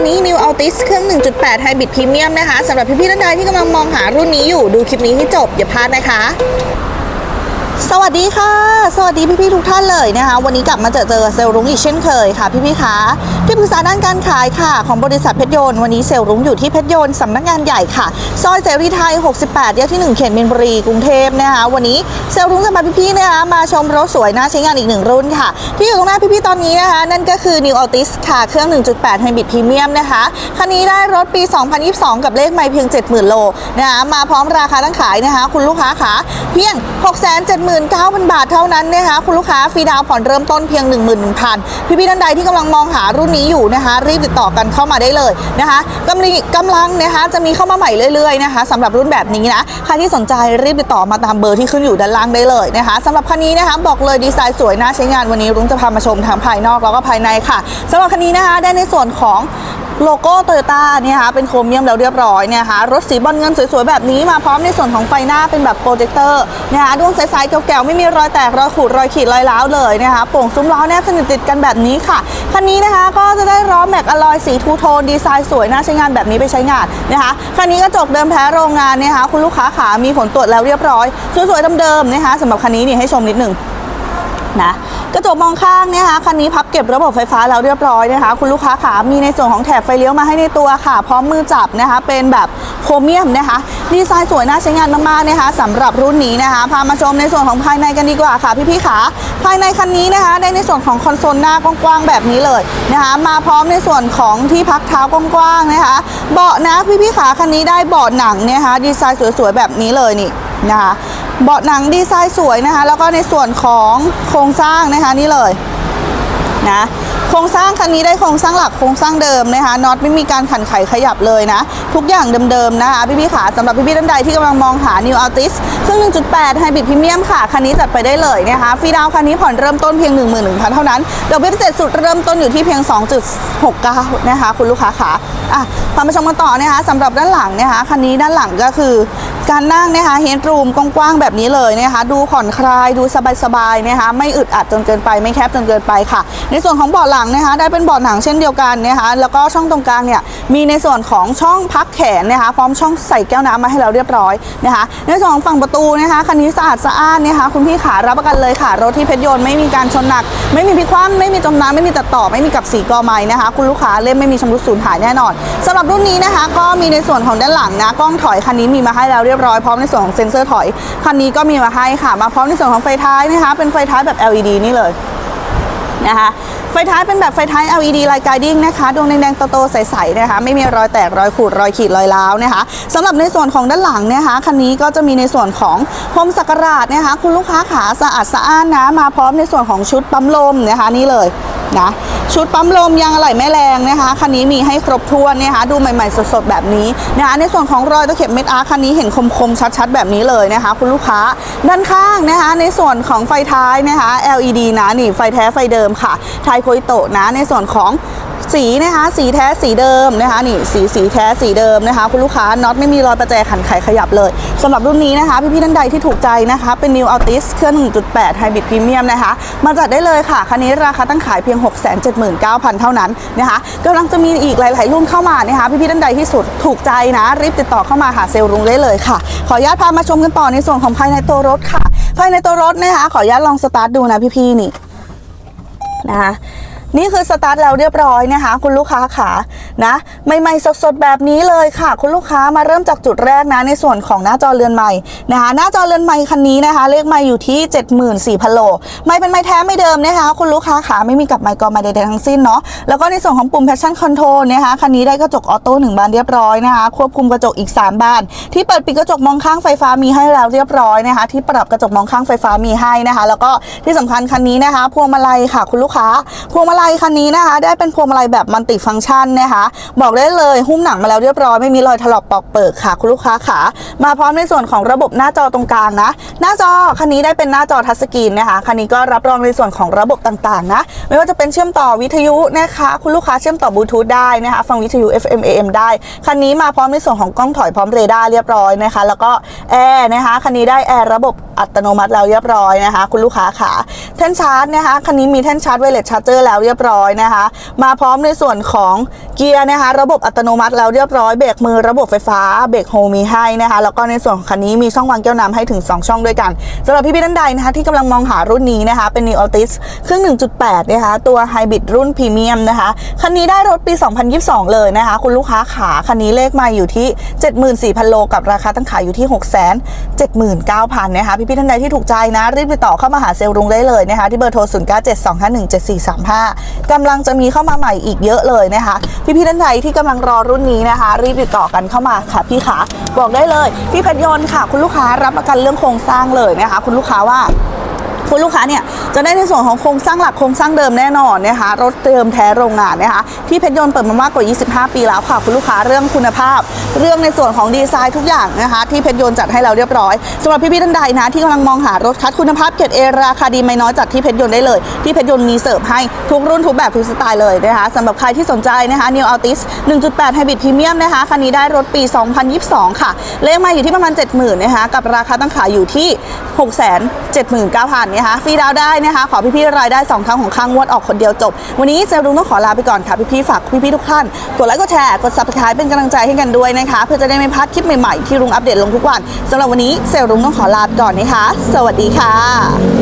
ันนี้ New Altis เครื่อง 1.8 Hybrid Premium นะคะสำหรับพี่ๆท่านใดที่กำลังมองหารุ่นนี้อยู่ดูคลิปนี้ให้จบอย่าพลาดนะคะ สวัสดีค่ะ สวัสดีพี่ๆทุกท่านเลยนะคะ วันนี้กลับมาเจอเจอเซลล์รุ้งอีกเช่นเคยค่ะพี่ๆคะที่ปรึกษาด้านการขายค่ะ ของบริษัทเพชรยนต์วันนี้เซลล์รุ้งอยู่ที่เพชรยนต์สำนักงานใหญ่ค่ะ ซอยเสรีไทย 68แยกที่ 1 เขตมินบุรีกรุงเทพนะคะวันนี้เซลล์รุ้งจะพาพี่ๆนะคะมาชมรถสวยน่าใช้งานอีกหนึ่งรุ่นค่ะ ที่อยู่ตรงหน้าพี่ๆตอนนี้นะคะ นั่นก็คือ New Altis ค่ะ เครื่อง 1.8 Hybrid Premium นะคะคันนี้ได้รถปี 2022 กับเลขไม่เพียง 70,000 โลนะคะมาพร้อมราคาตั้งขายนะคะ คุณลูกค้าขาเพียง679,000 บาทเท่านั้นนะคะคุณลูกค้าฟรีดาวน์ผ่อนเริ่มต้นเพียง 11,000 พี่ๆท่านใดที่กำลังมองหารุ่นนี้อยู่นะคะ รีบติดต่อกันเข้ามาได้เลยนะคะกำลังกำลังนะคะจะมีเข้ามาใหม่เรื่อยๆนะคะสำหรับรุ่นแบบนี้นะใครที่สนใจรีบติดต่อมาตามเบอร์ที่ขึ้นอยู่ด้านล่างได้เลยนะคะสำหรับคันนี้นะคะบอกเลยดีไซน์สวยน่าใช้งานวันนี้รุ้งจะพามาชมทั้งภายนอกแล้วก็ภายในค่ะสำหรับคันนี้นะคะได้ในส่วนของ โลโก้โตโยต้าเนี่ยค่ะเป็นโครเมียมแล้วเรียบร้อยเนี่ยค่ะรถสีบอลเงินสวยๆแบบนี้มาพร้อมในส่วนของไฟหน้าเป็นแบบโปรเจคเตอร์นะคะดวงใสๆแก่วๆไม่มีรอยแตกรอยขูดรอยขีดรอยร้าวเลยนะคะโป่งซุ้มล้อแนบสนิทติดกันแบบนี้ค่ะคันนี้นะคะก็จะได้ล้อแม็กอลอยสีทูโทนดีไซน์สวยน่าใช้งานแบบนี้ไปใช้งานนะคะคันนี้กระจกเดิมแพ้โรงงานนะคะคุณลูกค้าขามีผลตรวจแล้วเรียบร้อยสวยๆเดิมๆนะคะสำหรับคันนี้นี่ให้ชมนิดหนึ่ง นะกระจกมองข้างเนี่ยค่ะคันนี้พับเก็บระบบไฟฟ้าแล้วเรียบร้อยนะคะ คุณลูกค้าขามีในส่วนของแถบไฟเลี้ยวมาให้ในตัวค่ะ พร้อมมือจับนะคะ เป็นแบบโครเมียมนะคะ ดีไซน์สวยน่าใช้งานมากๆนะคะสำหรับรุ่นนี้นะคะ พามาชมในส่วนของภายในกันดีกว่าค่ะพี่ๆขาภายในคันนี้นะคะได้ในส่วนของคอนโซลหน้ากว้างๆแบบนี้เลยนะคะ มาพร้อมในส่วนของที่พักเท้ากว้างๆนะคะ เบาะนะพี่ๆขาคันนี้ได้เบาะหนังนะคะ ดีไซน์สวยๆแบบนี้เลยนี่นะคะ เบาะหนังดีไซน์สวยนะคะ แล้วก็ในส่วนของโครงสร้างนะคะนี่เลยนะ โครงสร้างคันนี้ได้โครงสร้างหลักโครงสร้างเดิมนะคะน็อตไม่มีการขันไขขยับเลยนะ ทุกอย่างเดิมๆนะคะพี่ๆขาสำหรับพี่ๆท่านใดที่กำลังมองหา New Altis เครื่อง 1.8 Hybrid Premium ค่ะ คันนี้จัดไปได้เลยนะคะฟรีดาวคันนี้ผ่อนเริ่มต้นเพียง 11,000 เท่านั้นดอกเบี้ยพิเศษสุดเริ่มต้นอยู่ที่เพียง 2.69 นะคะคุณลูกค้าขาอะพามาชมกันต่อนะคะสำหรับด้านหลังนะคะคันนี้ด้านหลังก็คือการนั่งนะคะเฮดรูมกว้างๆแบบนี้เลยนะคะดูผ่อนคลายดูสบายๆนะคะไม่อึดอัดจนเกินไปไม่แคบจนเกินไปค่ะ ในส่วนของเบาะหลังนะคะได้เป็นเบาะหนังเช่นเดียวกันนะคะแล้วก็ช่องตรงกลางเนี่ยมีในส่วนของช่องพักแขนนะคะพร้อมช่องใส่แก้วน้ำมาให้เราเรียบร้อยนะคะในส่วนของฝั่งประตูนะคะคันนี้สะอาดสะอ้านนะคะคุณพี่ขารับประกันเลยค่ะ รถที่เพชรยนต์ไม่มีการชนหนัก ไม่มีพิกคว่ำไม่มีจมน้ำไม่มีตัดต่อไม่มีกับสีกอไม้นะคะ คุณลูกค้าเล่มไม่มีชำรุดสูญหายแน่นอนสำหรับรุ่นนี้นะคะ ก็มีในส่วนของด้านหลังนะกล้องถอยคันนี้มีมาให้แล้วเรียบร้อยพร้อมในส่วนของเซ็นเซอร์ถอยคันนี้ก็มีมาให้ค่ะ มาพร้อมในส่วนของไฟท้ายนะคะ เป็นไฟท้ายแบบ LED นี่เลยนะคะ ไฟท้ายเป็นแบบไฟท้าย LED Light Guiding นะคะดวงแดงๆโตๆใสๆนะคะ ไม่มีรอยแตกรอยขูดรอยขีดรอยร้าวนะคะสำหรับในส่วนของด้านหลังนะคะคันนี้ก็จะมีในส่วนของพรมสักการาดนะคะ คุณลูกค้าขาสะอาดสะอ้านนะมาพร้อมในส่วนของชุดปั๊มลมนะคะนี่เลย นะชุดปั๊มลมยางอะไหล่แม่แรงนะคะคันนี้มีให้ครบถ้วนนะคะดูใหม่ๆสดๆแบบนี้นะคะในส่วนของรอยตะเข็บเม็ดอาร์คันนี้เห็นคมๆชัดๆแบบนี้เลยนะคะ คุณลูกค้าด้านข้างนะคะในส่วนของไฟท้ายนะคะ LED นะนี่ไฟแท้ไฟเดิมค่ะไทโคอิโตะนะในส่วนของ สีนะคะสีแท้สีเดิมนะคะนี่สีสีแท้สีเดิมนะคะ คุณลูกค้าน็อตไม่มีรอยประแจขันไขขยับเลยสำหรับรุ่นนี้นะคะ พี่ๆท่านใดที่ถูกใจนะคะ เป็น New Altis เครื่อง 1.8 Hybrid Premium นะคะ มาจัดได้เลยค่ะ คันนี้ราคาตั้งขายเพียง 679,000 เท่านั้นนะคะกำลังจะมีอีกหลาย ๆ รุ่นเข้ามานะคะ พี่ๆท่านใดที่สุดถูกใจนะ รีบติดต่อเข้ามาหาเซลล์รุงได้เลยค่ะ ขออนุญาตพามาชมกันต่อในส่วนของภายในตัวรถค่ะ ภายในตัวรถนะคะ ขออนุญาตลองสตาร์ทดูนะพี่ๆนี่นะคะ นี่คือสตาร์ทแล้วเรียบร้อยนะคะ คุณลูกค้าขานะใหม่ๆสดๆแบบนี้เลยค่ะ คุณลูกค้ามาเริ่มจากจุดแรกนะในส่วนของหน้าจอเรือนใหม่นะคะหน้าจอเรือนใหม่คันนี้นะคะ เลขไมค์อยู่ที่ 74,000โลไม่เป็นไม้แท้ไม่เดิมนะคะ คุณลูกค้าขาไม่มีกับไมค์กอไมค์ใดๆทั้งสิ้นเนาะแล้วก็ในส่วนของปุ่ม Passion Control นะคะคันนี้ได้กระจกออโต้หนึ่งบานเรียบร้อยนะคะควบคุมกระจกอีก 3 บาน ที่เปิดปิดกระจกมองข้างไฟฟ้ามีให้แล้วเรียบร้อยนะคะ ที่ปรับกระจกมองข้างไฟฟ้ามีให้นะคะ แล้วก็ที่สำคัญคันนี้นะคะ พวงมาลัยค่ะ คุณลูกค้าพวงมาลัยลายคันนี้นะคะ ได้เป็นพวงมาลัยแบบมัลติฟังก์ชันนะคะ บอกได้เลยหุ้มหนังมาแล้วเรียบร้อยไม่มีรอยถลอกปอกเปิกค่ะคุณลูกค้าขามาพร้อมในส่วนของระบบหน้าจอตรงกลางนะ หน้าจอคันนี้ได้เป็นหน้าจอทัชสกรีนนะคะคันนี้ก็รับรองในส่วนของระบบต่างๆนะไม่ว่าจะเป็นเชื่อมต่อวิทยุนะคะ คุณลูกค้าเชื่อมต่อบลูทูธได้นะคะฟังวิทยุ FM AM ได้ คันนี้มาพร้อมในส่วนของกล้องถอยพร้อมเรดาร์เรียบร้อยนะคะ แล้วก็แอร์นะคะคันนี้ได้แอร์ระบบอัตโนมัติแล้วเรียบร้อยนะคะ คุณลูกค้าขาแท่นชาร์จนะคะคันนี้มีแท่นชาร์จไวเลสชาร์เจอร์แล้วเรียบรียบร้อยนะคะ มาพร้อมในส่วนของเกียร์นะคะ ระบบอัตโนมัติแล้วเรียบร้อยเบรกมือระบบไฟฟ้าเบรกโฮมีให้นะคะ แล้วก็ในส่วนของคันนี้มีช่องวางแก้วน้ำให้ถึง 2 ช่องด้วยกันสำหรับพี่พี่ท่านใดนะคะที่กำลังมองหารุ่นนี้นะคะ เป็น New Altis เครื่อง 1.8 นะคะ ตัวไฮบริดรุ่นพรีเมียมนะคะ คันนี้ได้รถปี 2022 เลยนะคะ คุณลูกค้าขาคันนี้เลขมาอยู่ที่ 74,000 โลกับราคาตั้งขายอยู่ที่ 679,000 นะคะ พี่พี่ท่านใดที่ถูกใจนะ รีบติดต่อเข้ามาหาเซลล์รุงได้เลยนะคะ ที่เบอร์โทร 0972517435กำลังจะมีเข้ามาใหม่อีกเยอะเลยนะคะพี่พี่ๆท่านใดที่กำลังรอรุ่นนี้นะคะ รีบติดต่อกันเข้ามาค่ะพี่ขาบอกได้เลย พี่เพชรยนต์ค่ะ คุณลูกค้ารับประกันเรื่องโครงสร้างเลยนะคะ คุณลูกค้าว่า คุณลูกค้าเนี่ยจะได้ในส่วนของโครงสร้างหลักโครงสร้างเดิมแน่นอนนะคะรถเดิมแท้โรงงานนะคะที่เพชรยนต์เปิดมามากกว่า 25 ปีแล้วค่ะ คุณลูกค้าเรื่องคุณภาพ เรื่องในส่วนของดีไซน์ทุกอย่างนะคะที่เพชรยนต์จัดให้เราเรียบร้อยสำหรับพี่ๆท่านใดนะที่กำลังมองหารถคัดคุณภาพเกรดเอราคาดีไม่น้อยจัดที่เพชรยนต์ได้เลย ที่เพชรยนต์มีเสิร์ฟให้ทุกรุ่นทุกแบบทุกสไตล์เลยนะคะสำหรับใครที่สนใจนะคะ New Altis 1.8 Hybrid Premium นะคะคันนี้ได้รถปี 2022 ค่ะเลขมาอยู่ที่ประมาณ 70,000นะคะกับราคาตั้งขายอยู่ที่ 679,000นะคะฟรีดาวได้นะคะ ขอพี่ๆรายได้ 2 ครั้งของค้างวดออกคนเดียวจบ วันนี้เซลล์รุงต้องขอลาไปก่อนค่ะพี่ๆฝากพี่ๆทุกท่าน กดไลค์กดแชร์กดซับสไครป์เป็นกำลังใจให้กันด้วยนะคะ เพื่อจะได้ไม่พลาดคลิปใหม่ๆที่รุงอัปเดตลงทุกวันสำหรับวันนี้เซลล์รุงต้องขอลาไปก่อนนะคะ สวัสดีค่ะ